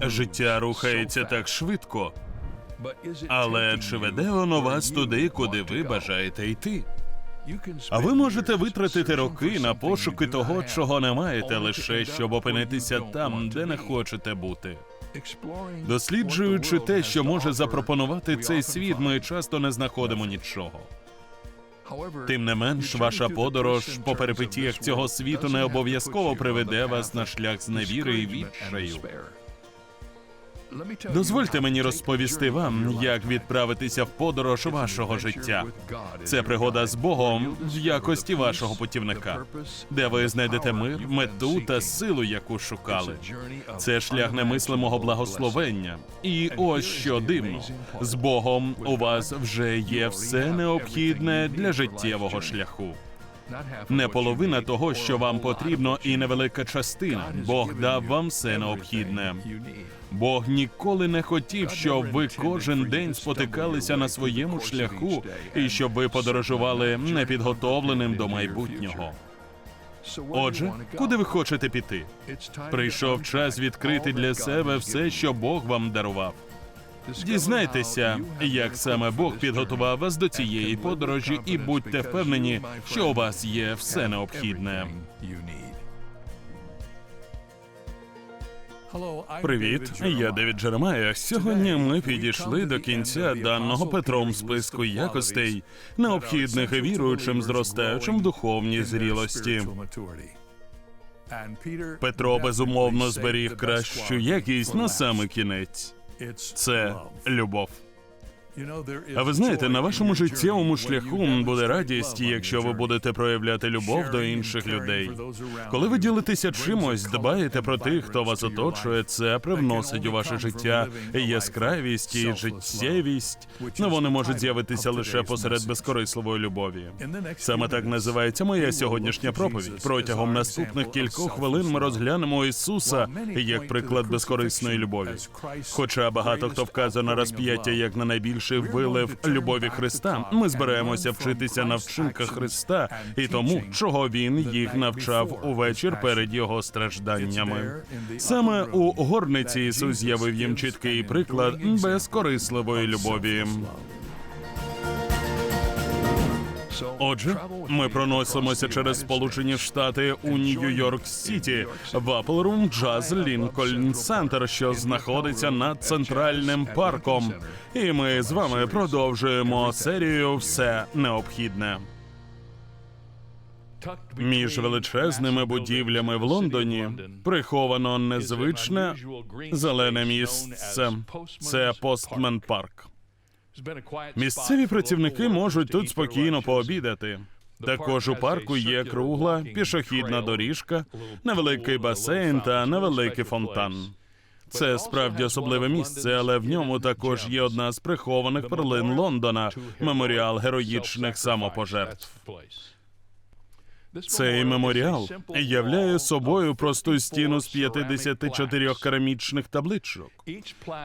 Життя рухається так швидко, але чи веде воно вас туди, куди ви бажаєте йти? А ви можете витратити роки на пошуки того, чого не маєте, лише щоб опинитися там, де не хочете бути. Досліджуючи те, що може запропонувати цей світ, ми часто не знаходимо нічого. Тим не менш, ваша подорож по перипетіях цього світу не обов'язково приведе вас на шлях зневіри і відчаю. Дозвольте мені розповісти вам, як відправитися в подорож вашого життя. Це пригода з Богом в якості вашого путівника, де ви знайдете мир, мету та силу, яку шукали. Це шлях немислимого благословення. І ось що дивно: з Богом у вас вже є все необхідне для життєвого шляху. Не половина того, що вам потрібно, і невелика частина. Бог дав вам все необхідне. Бог ніколи не хотів, щоб ви кожен день спотикалися на своєму шляху і щоб ви подорожували непідготовленим до майбутнього. Отже, куди ви хочете піти? Прийшов час відкрити для себе все, що Бог вам дарував. Дізнайтеся, як саме Бог підготував вас до цієї подорожі, і будьте впевнені, що у вас є все необхідне. Привіт, я Девід Джеремая. Сьогодні ми підійшли до кінця даного Петром списку якостей, необхідних віруючим, зростаючим духовній зрілості. Петро безумовно зберіг кращу якість на саме кінець. Це любов. А ви знаєте, на вашому життєвому шляху буде радість, якщо ви будете проявляти любов до інших людей. Коли ви ділитеся чимось, дбаєте про тих, хто вас оточує, це привносить у ваше життя яскравість і життєвість. Ну вони можуть з'явитися лише посеред безкорисливої любові. Саме так називається моя сьогоднішня проповідь. Протягом наступних кількох хвилин ми розглянемо Ісуса як приклад безкорисної любові. Хоча багато хто вказує на розп'яття як на найбільший вилив любові Христа, ми збираємося вчитися на вчинках Христа і тому, чого він їх навчав увечір перед його стражданнями. Саме у горниці Ісус з'явив їм чіткий приклад безкорисливої любові. Отже, ми проносимося через Сполучені Штати у Нью-Йорк Сіті в Apple Room Jazz Lincoln Center, що знаходиться над центральним парком. І ми з вами продовжуємо серію Все необхідне. Між величезними будівлями в Лондоні приховано незвичне зелене місце. Це Постмен Парк. Місцеві працівники можуть тут спокійно пообідати. Також у парку є кругла пішохідна доріжка, невеликий басейн та невеликий фонтан. Це справді особливе місце, але в ньому також є одна з прихованих перлин Лондона меморіал героїчних самопожертв. Цей меморіал являє собою просту стіну з 54 керамічних табличок.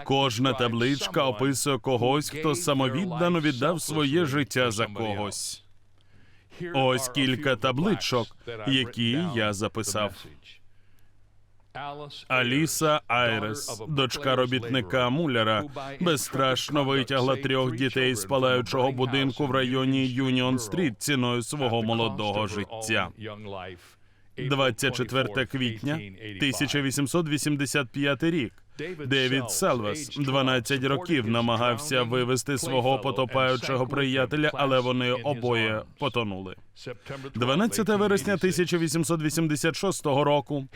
Кожна табличка описує когось, хто самовіддано віддав своє життя за когось. Ось кілька табличок, які я записав. Аліса Айрес, дочка робітника Муляра, безстрашно витягла трьох дітей з палаючого будинку в районі Юніон Стріт ціною свого молодого життя. 24 квітня 1885 рік. Девід Селвес 12 років намагався вивести свого потопаючого приятеля, але вони обоє потонули. 12 вересня 1886 року,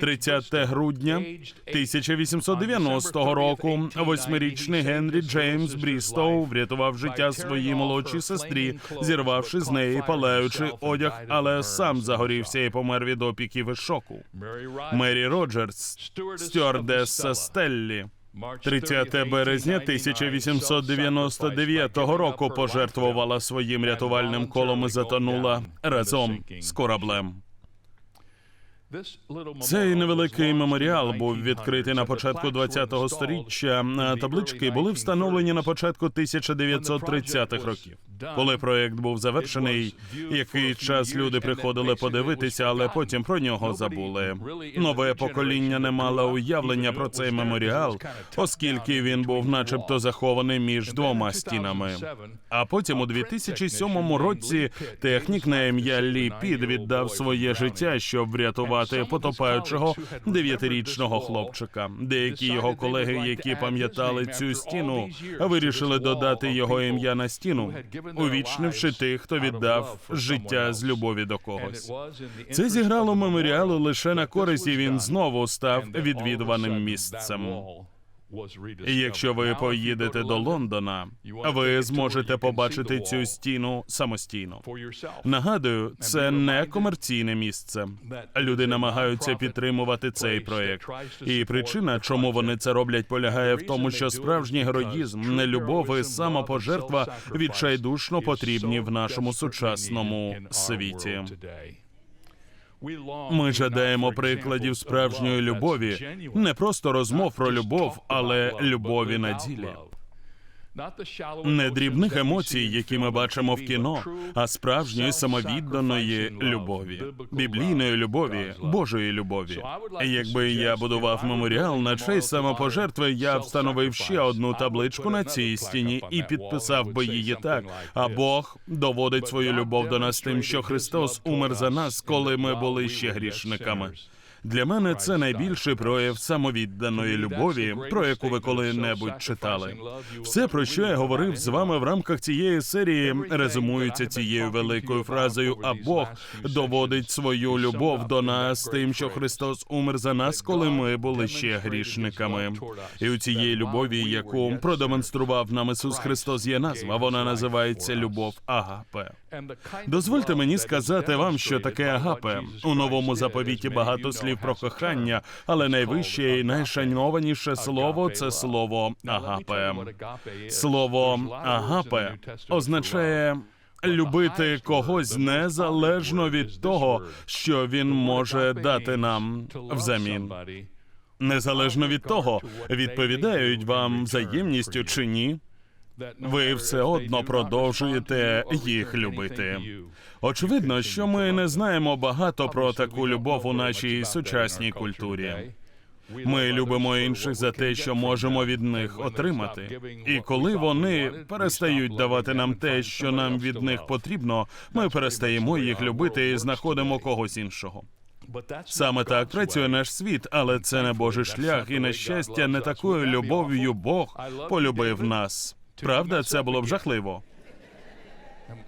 30 грудня 1890 року, восьмирічний Генрі Джеймс Брістоу врятував життя своїй молодшій сестрі, зірвавши з неї палаючий одяг, але сам загорівся і помер від опіків і шоку. Мері Роджерс, стюардеса Стеллі. 30 березня 1899 року пожертвувала своїм рятувальним колом і затонула разом з кораблем. Цей невеликий меморіал був відкритий на початку 20-го сторіччя. Таблички були встановлені на початку 1930-х років. Коли проект був завершений, який час люди приходили подивитися, але потім про нього забули. Нове покоління не мало уявлення про цей меморіал, оскільки він був, начебто, захований між двома стінами. А потім у 2007 році технік на ім'я Лі Під віддав своє життя, щоб врятувати потопаючого дев'ятирічного хлопчика. Деякі його колеги, які пам'ятали цю стіну, вирішили додати його ім'я на стіну, увічнивши тих, хто віддав життя з любові до когось. Це зіграло меморіалу лише на користь, і він знову став відвідуваним місцем. І якщо ви поїдете до Лондона, ви зможете побачити цю стіну самостійно. Нагадую, це не комерційне місце. Люди намагаються підтримувати цей проект. І причина, чому вони це роблять, полягає в тому, що справжній героїзм, нелюбов і самопожертва відчайдушно потрібні в нашому сучасному світі. Ми жадаємо прикладів справжньої любові, не просто розмов про любов, але любові на ділі. Не дрібних емоцій, які ми бачимо в кіно, а справжньої самовідданої любові, біблійної любові, Божої любові. Якби я будував меморіал на честь самопожертви, я встановив ще одну табличку на цій стіні і підписав би її так. А Бог доводить свою любов до нас тим, що Христос умер за нас, коли ми були ще грішниками. Для мене це найбільший прояв самовідданої любові, про яку ви коли-небудь читали. Все, про що я говорив з вами в рамках цієї серії, резумується цією великою фразою. А Бог доводить свою любов до нас тим, що Христос умер за нас, коли ми були ще грішниками. І у цієї любові, яку продемонстрував нам Ісус Христос, є назва. Вона називається любов Агапе. Дозвольте мені сказати вам, що таке агапе. У новому заповіті багато слів про кохання, але найвище і найшанованіше слово це слово агапе. Слово агапе означає. Любити когось незалежно від того, що він може дати нам взамін. Незалежно від того, відповідають вам взаємністю чи ні, ви все одно продовжуєте їх любити. Очевидно, що ми не знаємо багато про таку любов у нашій сучасній культурі. Ми любимо інших за те, що можемо від них отримати. І коли вони перестають давати нам те, що нам від них потрібно, ми перестаємо їх любити і знаходимо когось іншого. Саме так працює наш світ, але це не Божий шлях, і на щастя, не такою любов'ю Бог полюбив нас. Правда, це було б жахливо.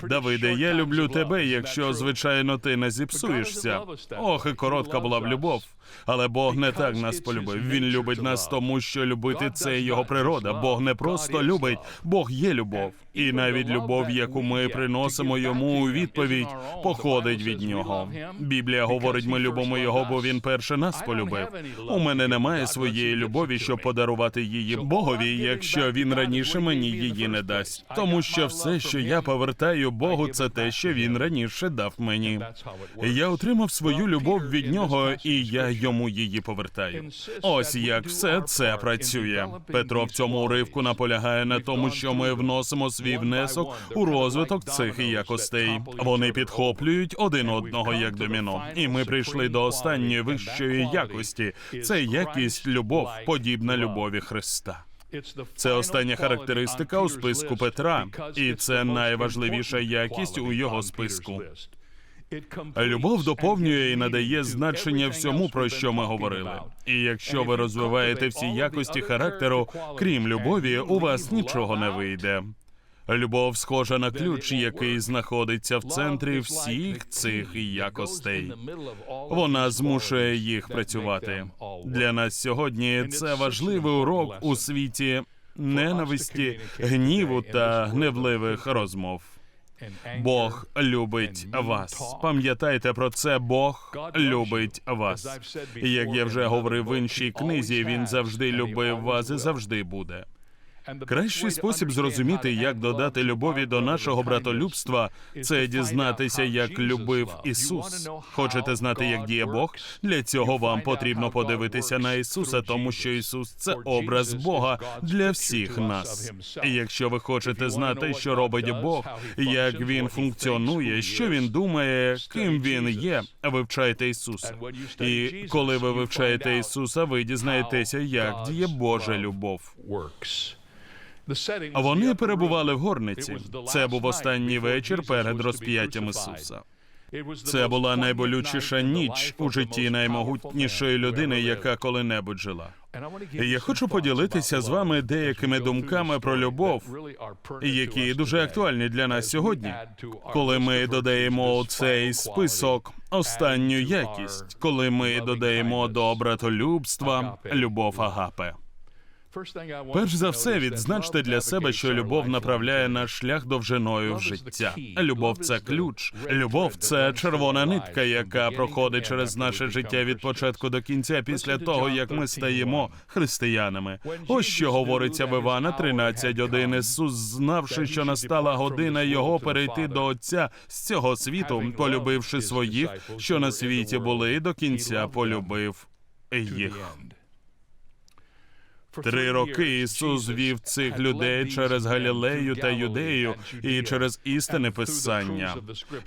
Давиде, я люблю тебе, якщо звичайно ти не зіпсуєшся. Ох, і коротка була б любов. Але Бог не так нас полюбив. Він любить нас, тому що любити це його природа. Бог не просто любить, Бог є любов. І навіть любов, яку ми приносимо йому у відповідь, походить від нього. Біблія говорить, ми любимо його, бо він перше нас полюбив. У мене немає своєї любові, щоб подарувати її Богові, якщо він раніше мені її не дасть. Тому що все, що я повертаю Богу, це те, що він раніше дав мені. Я отримав свою любов від нього, і я йому її повертаю. Ось як все це працює. Петро в цьому уривку наполягає на тому, що ми вносимо свій внесок у розвиток цих якостей. Вони підхоплюють один одного як доміно. І ми прийшли до останньої вищої якості. Це якість любов, подібна любові Христа. Це остання характеристика у списку Петра, і це найважливіша якість у його списку. Любов доповнює і надає значення всьому, про що ми говорили. І якщо ви розвиваєте всі якості характеру, крім любові, у вас нічого не вийде. Любов схожа на ключ, який знаходиться в центрі всіх цих якостей. Вона змушує їх працювати. Для нас сьогодні це важливий урок у світі ненависті, гніву та гневливих розмов. Бог любить вас. Пам'ятайте про це. Бог любить вас. Як я вже говорив в іншій книзі, він завжди любив вас і завжди буде. Кращий спосіб зрозуміти, як додати любові до нашого братолюбства, це дізнатися, як любив Ісус. Хочете знати, як діє Бог? Для цього вам потрібно подивитися на Ісуса, тому що Ісус це образ Бога для всіх нас. І якщо ви хочете знати, що робить Бог, як він функціонує, що він думає, ким він є, вивчайте Ісуса. І коли ви вивчаєте Ісуса, ви дізнаєтеся, як діє Божа любов. Вони перебували в горниці. Це був останній вечір перед розп'яттям Ісуса. Це була найболючіша ніч у житті наймогутнішої людини, яка коли-небудь жила. І Я хочу поділитися з вами деякими думками про любов, які дуже актуальні для нас сьогодні, коли ми додаємо цей список останню якість, коли ми додаємо до братолюбства любов агапе. Перш за все, відзначте для себе, що любов направляє наш шлях довжиною в життя. Любов це ключ. Любов це червона нитка, яка проходить через наше життя від початку до кінця, після того як ми стаємо християнами. Ось що говориться в Івана 13.1. Ісус, знавши, що настала година його перейти до Отця з цього світу, полюбивши своїх, що на світі були, до кінця полюбив їх. Три роки Ісус вів цих людей через Галілею та Юдею і через істини Писання.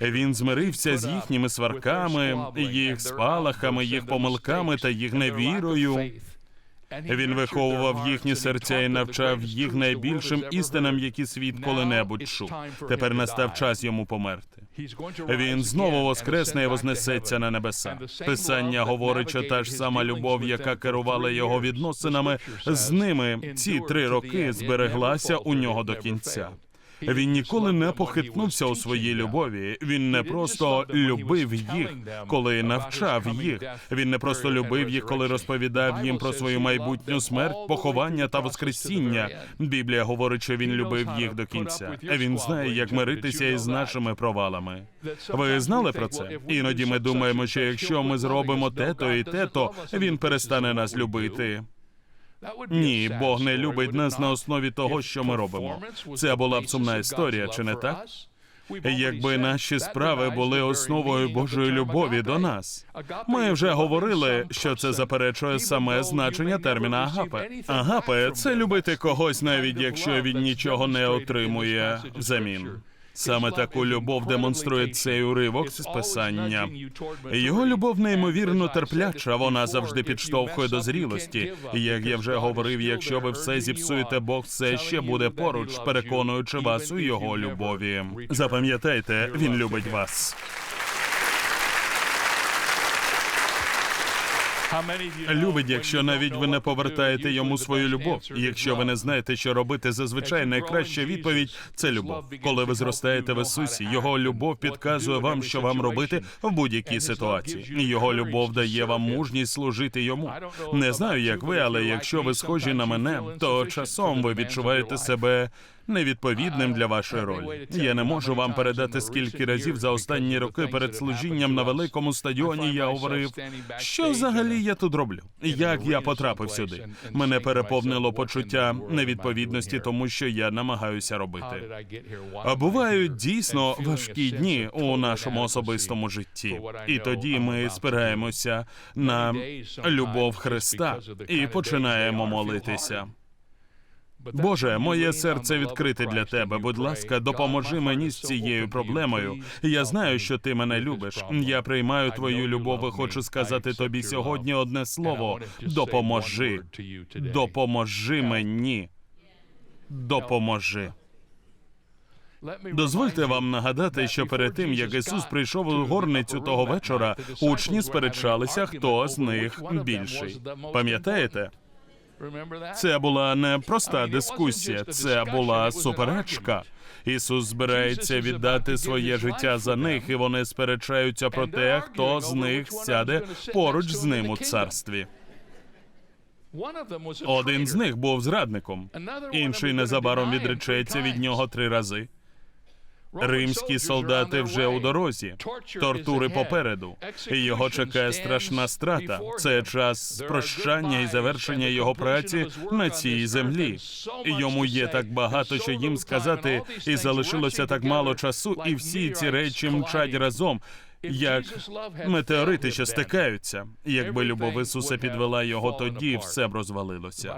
Він змирився з їхніми сварками, їх спалахами, їх помилками та їх невірою. Він виховував їхні серця і навчав їх найбільшим істинам, які світ коли-небудь чув. Тепер настав час йому померти. Він знову воскресне і вознесеться на небеса. Писання говорить, що та ж сама любов, яка керувала його відносинами, з ними ці три роки збереглася у нього до кінця. Він ніколи не похитнувся у своїй любові. Він не просто любив їх, коли навчав їх. Він не просто любив їх, коли розповідав їм про свою майбутню смерть, поховання та воскресіння. Біблія говорить, що він любив їх до кінця. Він знає, як миритися із нашими провалами. Ви знали про це? Іноді ми думаємо, що якщо ми зробимо те-то і те-то, він перестане нас любити. Ні, Бог не любить нас на основі того, що ми робимо. Це була б сумна історія, чи не так? Якби наші справи були основою Божої любові до нас, ми вже говорили, що це заперечує саме значення терміна агапе. Агапе це любити когось, навіть якщо він нічого не отримує взамін. Саме таку любов демонструє цей уривок з писання. Його любов неймовірно терпляча. Вона завжди підштовхує до зрілості. Як я вже говорив, якщо ви все зіпсуєте, Бог все ще буде поруч, переконуючи вас у його любові. Запам'ятайте, він любить вас. Любить, якщо навіть ви не повертаєте йому свою любов. І Якщо ви не знаєте, що робити, зазвичай найкраща відповідь це любов. Коли ви зростаєте в Ісусі, його любов підказує вам, що вам робити в будь-якій ситуації. Його любов дає вам мужність служити йому. Не знаю, як ви, але якщо ви схожі на мене, то часом ви відчуваєте себе невідповідним для вашої ролі. Я не можу вам передати скільки разів за останні роки перед служінням на великому стадіоні я говорив, що взагалі я тут роблю? Як я потрапив сюди? Мене переповнило почуття невідповідності, тому що я намагаюся робити. А бувають дійсно важкі дні у нашому особистому житті, і тоді ми спираємося на любов Христа і починаємо молитися. Боже, моє серце відкрите для тебе. Будь ласка, допоможи мені з цією проблемою. Я знаю, що ти мене любиш. Я приймаю твою любов і хочу сказати тобі сьогодні одне слово: допоможи. Допоможи мені. Допоможи. Дозвольте вам нагадати, що перед тим як Ісус прийшов у горницю того вечора, учні сперечалися, хто з них більший. Пам'ятаєте? Це була не проста дискусія, це була суперечка. Ісус збирається віддати своє життя за них, і вони сперечаються про те, хто з них сяде поруч з ним у царстві. Один з них був зрадником, інший незабаром відречеться від нього три рази. Римські солдати вже у дорозі, тортури попереду. Його чекає страшна страта. Це час прощання і завершення його праці на цій землі. Йому є так багато, що їм сказати, і залишилося так мало часу, і всі ці речі мчать разом. Як метеорити, що стикаються. Якби любов Ісуса підвела його, тоді все б розвалилося.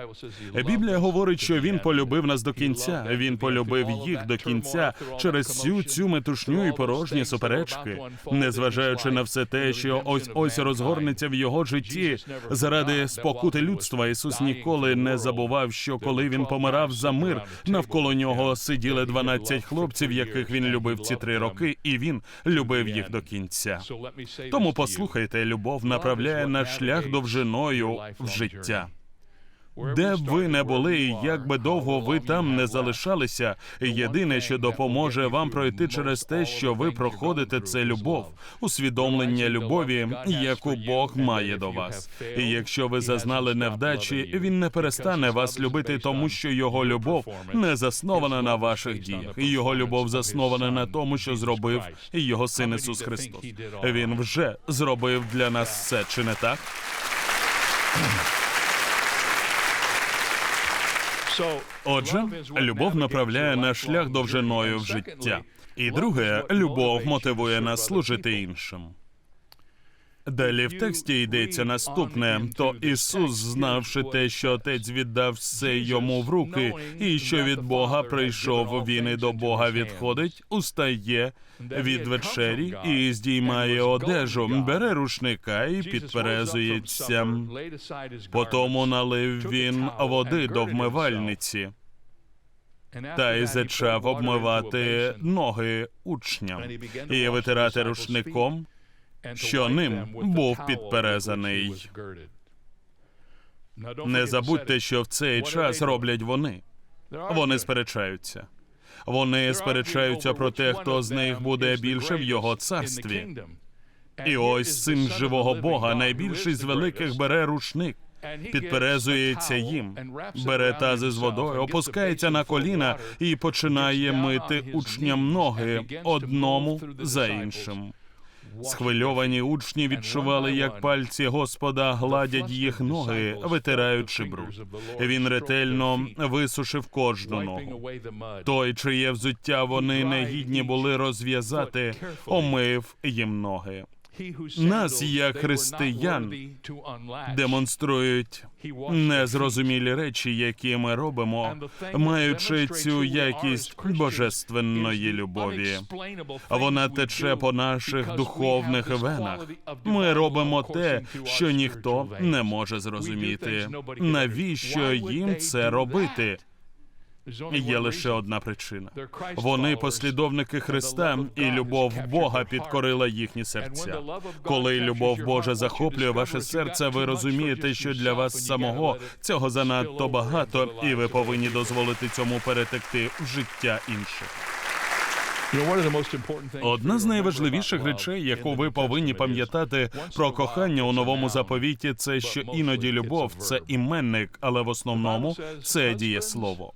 Біблія говорить, що він полюбив нас до кінця. Він полюбив їх до кінця через всю цю метушню і порожні суперечки, незважаючи на все те, що ось ось розгорнеться в його житті. Заради спокути людства Ісус ніколи не забував, що коли він помирав за мир, навколо нього сиділи 12 хлопців, яких він любив ці три роки, і він любив їх до кінця. Тому послухайте, любов направляє наш шлях довжиною в життя. Де б ви не були, як би довго ви там не залишалися, єдине, що допоможе вам пройти через те, що ви проходите, це любов, усвідомлення любові, яку Бог має до вас. І якщо ви зазнали невдачі, він не перестане вас любити, тому що його любов не заснована на ваших діях. Його любов заснована на тому, що зробив його син Ісус Христос. Він вже зробив для нас все, чи не так? Отже, любов направляє наш шлях довжиною в життя. І друге, любов мотивує нас служити іншим. Далі в тексті йдеться наступне: то Ісус, знавши те, що Отець віддав все йому в руки, і що від Бога прийшов, він і до Бога відходить, устає від вечері і здіймає одежу, бере рушника і підперезується. Потому налив він води до вмивальниці та й зачав обмивати ноги учням і витирати рушником, що ним був підперезаний. Не забудьте, що в цей час роблять вони. Вони сперечаються. Вони сперечаються про те, хто з них буде більше в його царстві. І ось син живого Бога, найбільший з великих, бере рушник, підперезується їм, бере тази з водою, опускається на коліна і починає мити учням ноги одному за іншим. Схвильовані учні відчували, як пальці Господа гладять їх ноги, витираючи бруд. Він ретельно висушив кожну ногу. Той, чиє взуття вони негідні були розв'язати, омив їм ноги. Нас, як християн, демонструють незрозумілі речі, які ми робимо, маючи цю якість божественної любові. Вона тече по наших духовних венах. Ми робимо те, що ніхто не може зрозуміти. Навіщо їм це робити? Є лише одна причина. Вони послідовники Христа, і любов Бога підкорила їхні серця. Коли любов Божа захоплює ваше серце, ви розумієте, що для вас самого цього занадто багато, і ви повинні дозволити цьому перетекти в життя інших. Одна з найважливіших речей, яку ви повинні пам'ятати про кохання у новому заповіті, це що іноді любов це іменник, але в основному це дієслово.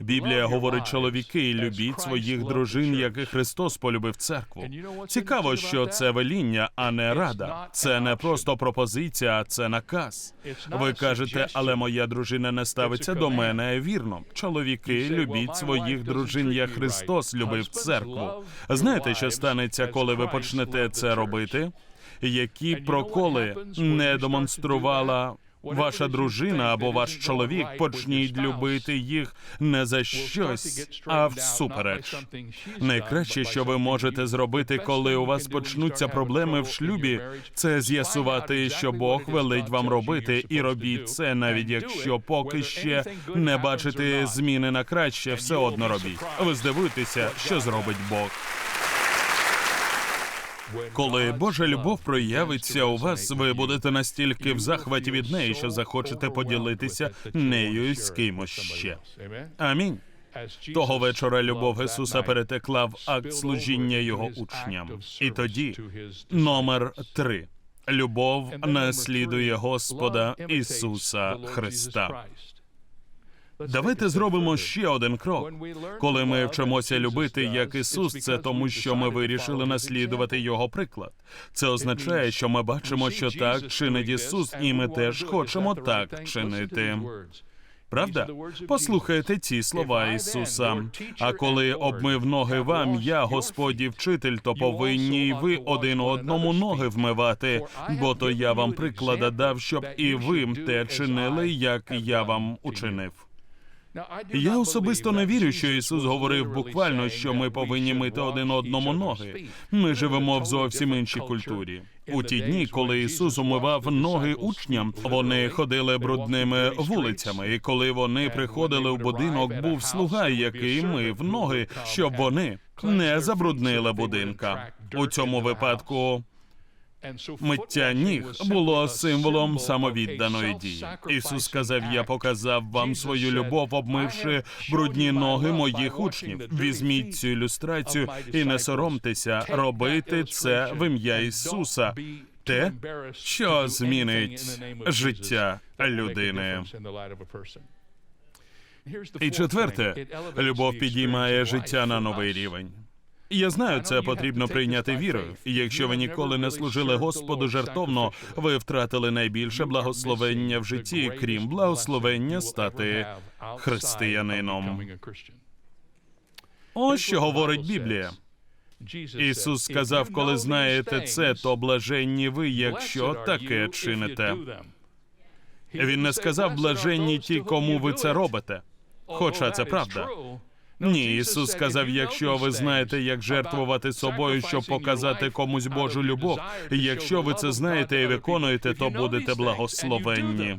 Біблія говорить, чоловіки, любіть своїх дружин, як і Христос полюбив церкву. Цікаво, що це веління, а не рада. Це не просто пропозиція, а це наказ. Ви кажете, але моя дружина не ставиться до мене вірно. Чоловіки, любіть своїх дружин, як Христос любив церкву. Знаєте, що станеться, коли ви почнете це робити? Які проколи не демонструвала ваша дружина або ваш чоловік почніть любити їх не за щось, а всупереч. Найкраще, що ви можете зробити, коли у вас почнуться проблеми в шлюбі, це з'ясувати, що Бог велить вам робити, і робіть це, навіть якщо поки ще не бачите зміни на краще, все одно робіть. Ви здивуєтеся, що зробить Бог. Коли Божа любов проявиться у вас, ви будете настільки в захваті від неї, що захочете поділитися нею з кимось ще. Амінь. Того вечора любов Ісуса перетекла в акт служіння його учням. І тоді номер три. Любов наслідує Господа Ісуса Христа. Давайте зробимо ще один крок. Коли ми вчимося любити як Ісус, це тому, що ми вирішили наслідувати Його приклад. Це означає, що ми бачимо, що так чинить Ісус, і ми теж хочемо так чинити. Правда? Послухайте ці слова Ісуса. А коли обмив ноги вам, я, Господь і вчитель, то повинні й ви один одному ноги вмивати, бо то я вам приклада дав, щоб і ви те чинили, як я вам учинив. Я особисто не вірю, що Ісус говорив буквально, що ми повинні мити один одному ноги. Ми живемо в зовсім іншій культурі. У ті дні, коли Ісус умивав ноги учням, вони ходили брудними вулицями. І коли вони приходили в будинок, був слуга, який мив ноги, щоб вони не забруднили будинка. У цьому випадку Миття ніг було символом самовідданої дії. Ісус сказав: Я показав вам свою любов, обмивши брудні ноги моїх учнів. Візьміть цю ілюстрацію і не соромтеся, робити це в ім'я Ісуса. Те, що змінить життя людини. І четверте, любов підіймає життя на новий рівень. Я знаю, це потрібно прийняти вірою. Якщо ви ніколи не служили Господу жертовно, ви втратили найбільше благословення в житті, крім благословення стати християнином. Ось що говорить Біблія. Ісус сказав, коли знаєте це, то блаженні ви, якщо таке чините. Він не сказав блаженні ті, кому ви це робите. Хоча це правда. Ні, Ісус сказав: якщо ви знаєте, як жертвувати собою, щоб показати комусь Божу любов, і якщо ви це знаєте і виконуєте, то будете благословенні.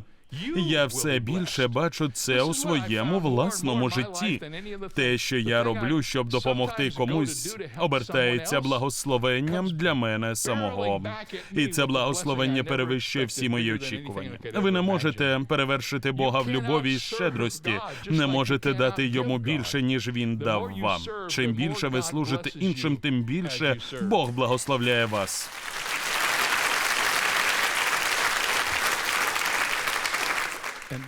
Я все більше бачу це у своєму власному житті. Те, що я роблю, щоб допомогти комусь, обертається благословенням для мене самого. І це благословення перевищує всі мої очікування. Ви не можете перевершити Бога в любові і щедрості, не можете дати йому більше, ніж він дав вам. Чим більше ви служите іншим, тим більше Бог благословляє вас.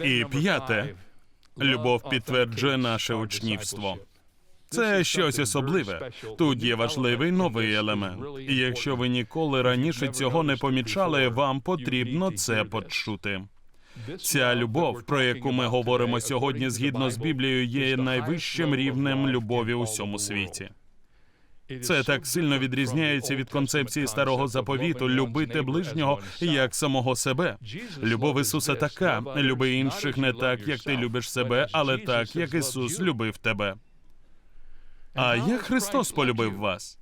І п'яте, любов підтверджує наше учнівство. Це щось особливе. Тут є важливий новий елемент. І якщо ви ніколи раніше цього не помічали, вам потрібно це почути. Ця любов, про яку ми говоримо сьогодні, згідно з Біблією, є найвищим рівнем любові у всьому світі. Це так сильно відрізняється від концепції старого заповіту любити ближнього як самого себе. Любов Ісуса така: люби інших не так, як ти любиш себе, але так, як Ісус любив тебе. А як Христос полюбив вас?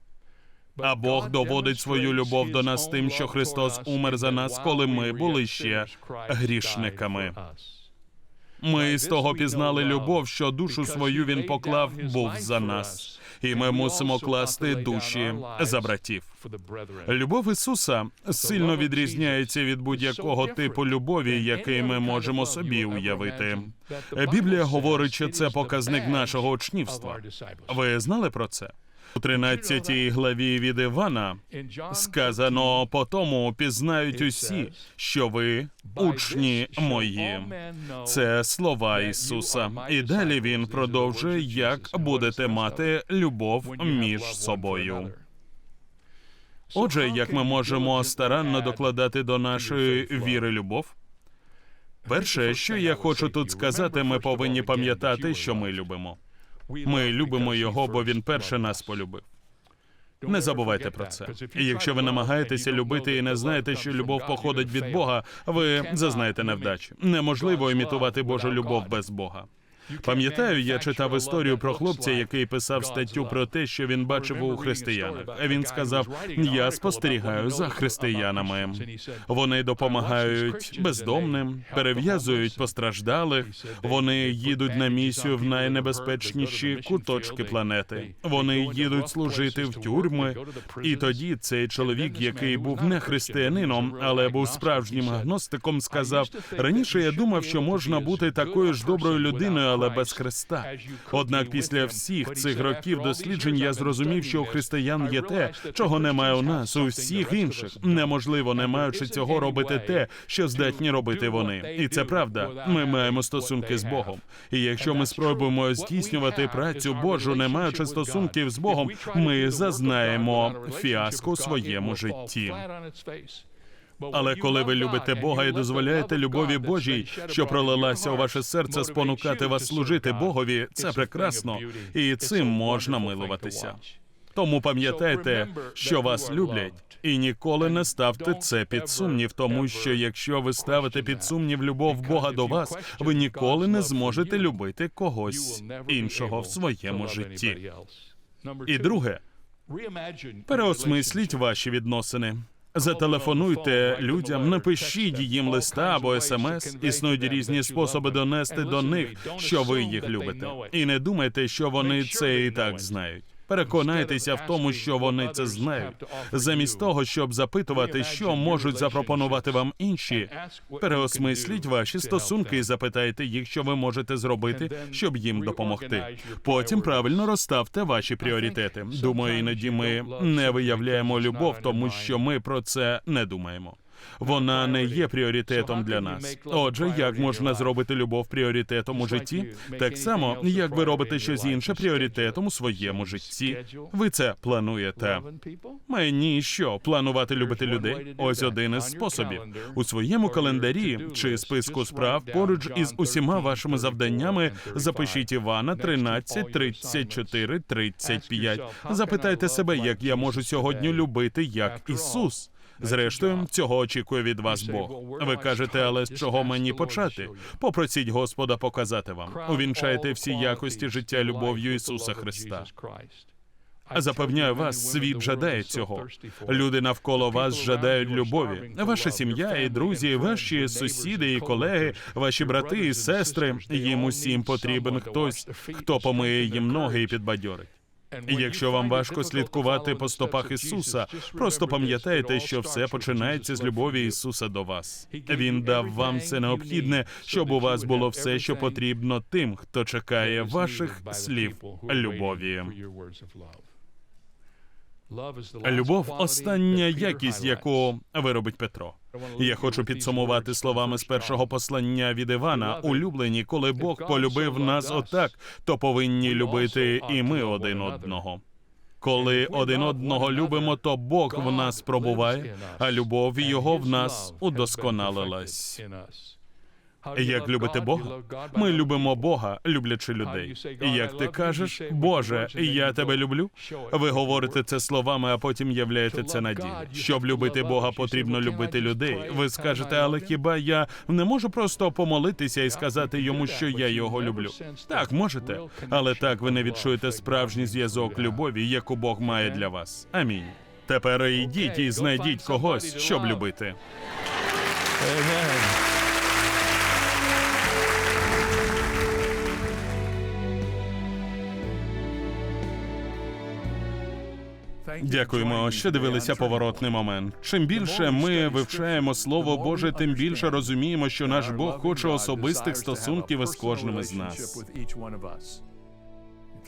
А Бог доводить свою любов до нас тим, що Христос умер за нас, коли ми були ще грішниками. Ми з того пізнали любов, що душу свою він поклав був за нас, і ми мусимо класти душі за братів. Любов Ісуса сильно відрізняється від будь-якого типу любові, який ми можемо собі уявити. Біблія говорить, що це показник нашого учнівства. Ви знали про це? У 13 главі від Івана сказано по тому пізнають усі, що ви учні мої. Це слова Ісуса. І далі він продовжує, як будете мати любов між собою. Отже, як ми можемо старанно докладати до нашої віри любов? Перше, що я хочу тут сказати, ми повинні пам'ятати, що ми любимо. Ми любимо його, бо він перше нас полюбив. Не забувайте про це. І якщо ви намагаєтеся любити і не знаєте, що любов походить від Бога, ви зазнаєте невдачі. Неможливо імітувати Божу любов без Бога. Пам'ятаю, я читав історію про хлопця, який писав статтю про те, що він бачив у християнах. Він сказав: Я спостерігаю за християнами. Вони допомагають бездомним, перев'язують постраждалих. Вони їдуть на місію в найнебезпечніші куточки планети. Вони їдуть служити в тюрми. І тоді цей чоловік, який був не християнином, але був справжнім агностиком, сказав: раніше я думав, що можна бути такою ж доброю людиною але без Христа. Однак після всіх цих років досліджень я зрозумів, що у християн є те, чого немає у нас, у всіх інших. Неможливо, не маючи цього, робити те, що здатні робити вони. І це правда. Ми маємо стосунки з Богом. І якщо ми спробуємо здійснювати працю Божу, не маючи стосунків з Богом, ми зазнаємо фіаско у своєму житті. Але коли ви любите Бога і дозволяєте любові Божій, що пролилася у ваше серце, спонукати вас служити Богові, це прекрасно, і цим можна милуватися. Тому пам'ятайте, що вас люблять, і ніколи не ставте це під сумнів, тому що якщо ви ставите під сумнів любов Бога до вас, ви ніколи не зможете любити когось іншого в своєму житті. І друге, переосмисліть ваші відносини. Зателефонуйте людям, напишіть їм листа або смс. Існують різні способи донести до них, що ви їх любите. І не думайте, що вони це і так знають. Переконайтеся в тому, що вони це знають. Замість того, щоб запитувати, що можуть запропонувати вам інші, переосмисліть ваші стосунки і запитайте їх, що ви можете зробити, щоб їм допомогти. Потім правильно розставте ваші пріоритети. Думаю, іноді ми не виявляємо любов, тому що ми про це не думаємо. Вона не є пріоритетом для нас. Отже, як можна зробити любов пріоритетом у житті? Так само, як ви робите щось інше пріоритетом у своєму житті. Ви це плануєте. Мені що планувати любити людей? Ось один із способів у своєму календарі чи списку справ поруч із усіма вашими завданнями запишіть Івана 13, 34, 35. Запитайте себе, як я можу сьогодні любити як Ісус. Зрештою, цього очікує від вас Бог. Ви кажете, але з чого мені почати? Попросіть Господа показати вам. Увінчайте всі якості життя любов'ю Ісуса Христа. Запевняю вас, світ жадає цього. Люди навколо вас жадають любові. Ваша сім'я і друзі, ваші сусіди і колеги, ваші брати і сестри. Їм усім потрібен хтось, хто помиє їм ноги і підбадьорить. І якщо вам важко слідкувати по стопах Ісуса, просто пам'ятайте, що все починається з любові Ісуса до вас. Він дав вам все необхідне, щоб у вас було все, що потрібно тим, хто чекає ваших слів любові. Любов остання якість, яку виробить Петро. Я хочу підсумувати словами з першого послання від Івана. Улюблені, коли Бог полюбив нас отак, то повинні любити і ми один одного. Коли один одного любимо, то Бог в нас пробуває, а любов його в нас удосконалилась. Як любите Бога? Ми любимо Бога, люблячи людей. І як ти кажеш, Боже, я тебе люблю. Ви говорите це словами, а потім являєте це на ділі. Щоб любити Бога, потрібно любити людей. Ви скажете, але хіба я не можу просто помолитися і сказати йому, що я його люблю? Так, можете, але так ви не відчуєте справжній зв'язок любові, яку Бог має для вас. Амінь. Тепер йдіть і знайдіть когось, щоб любити. Дякуємо, що дивилися поворотний момент. Чим більше ми вивчаємо Слово Боже, тим більше розуміємо, що наш Бог хоче особистих стосунків із кожним із нас.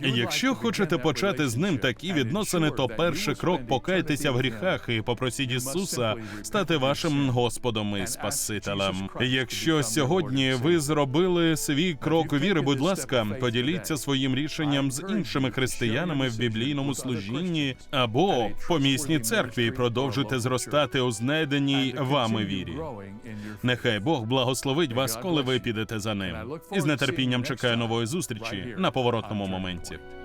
Якщо хочете почати з ним такі відносини, то перший крок покайтеся в гріхах і попросіть Ісуса стати вашим Господом і Спасителем. Якщо сьогодні ви зробили свій крок віри, будь ласка, поділіться своїм рішенням з іншими християнами в біблійному служінні або по місній церкві і продовжуйте зростати у знайденій вами вірі. Нехай Бог благословить вас, коли ви підете за ним. І з нетерпінням чекаю нової зустрічі на поворотному моменті українців.